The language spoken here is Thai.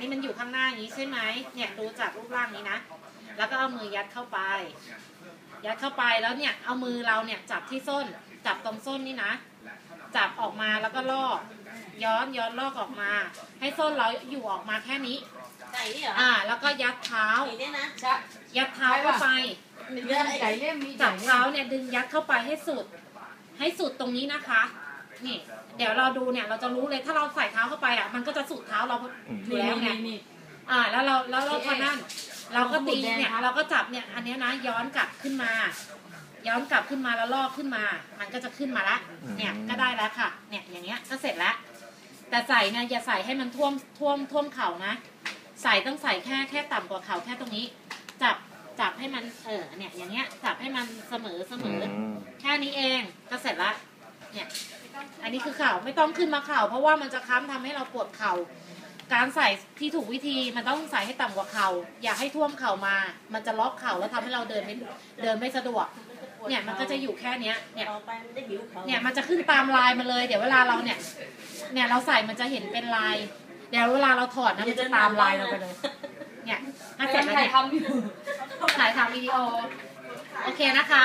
นนี้มันอยู่ข้างหน้าอย่างนี้ใช่ไหมเนี่ยดูจากรูปร่างนี้นะ แล้วก็เอามือยัดเข้าไป ยัดเข้าไปแล้วเนี่ยเอามือเราเนี่ยจับที่ส้น จับตรงส้นนี่นะ จับออกมาแล้วก็ลอก ย้อนย้อนลอกออกมา ให้ส้นเราอยู่ออกมาแค่นี้ไก่นี่เหรออ่า แล้วก็ยัดเท้า ไก่เนี่ยนะจะยัดเท้าเข้าไปมีเรื่องไก่เล่มมีจับเท้าเนี่ยดึงยัดเข้าไปให้สุด ให้สุดตรงนี้นะคะ นี่ เดี๋ยวเราดูเนี่ยเราจะรู้เลยถ้าเราใส่เท้าเข้าไปอะมันก็จะสุดเท้าเราอยู่แล้วไงนี่อ่า แล้วเราแล้วเราพอนั่นเราก็ตีหมุนแดงเนี่ยครับเราก็จับเนี่ย อันเนี้ยนะย้อนกลับขึ้นมา ย้อนกลับขึ้นมาแล้วลอกขึ้นมา มันก็จะขึ้นมาละเนี่ยก็ได้แล้วค่ะ เนี่ยอย่างเงี้ยก็เสร็จแล้วแต่ใส่เนี่ยอย่าใส่ให้มันท่วมท่วมท่วมเข่านะใส่ต้องใส่แค่แค่ต่ำกว่าเข่าแค่ตรงนี้ จับจับให้มันเออเนี่ย อย่างเงี้ยจับให้มันเสมอเสมอแค่นี้เองก็เสร็จละเนี่ย อันนี้คือเข่าไม่ต้องขึ้นมาเข่า เพราะว่ามันจะค้ำทำให้เราปวดเข่า การใส่ที่ถูกวิธีมันต้องใส่ให้ต่ำกว่าเข่า อย่าให้ท่วมเข่ามา มันจะล็อกเข่าแล้วทำให้เราเดินไม่เดินไม่สะดวก เนี่ยมันก็จะอยู่แค่เนี้ย เนี่ย ต่อไปมันได้หิวเขาเนี่ยมันจะขึ้นตามลายมาเลย เดี๋ยวเวลาเราเนี่ย เนี่ยเราใส่มันจะเห็นเป็นลาย เดี๋ยวเวลาเราถอดนะมันจะตามลายเราไปเลย เนี่ยถ้าเสร็จแล้วถ่ายเนี่ยทำอยู่ถ่ายทำวิดีโอ โอเคนะคะ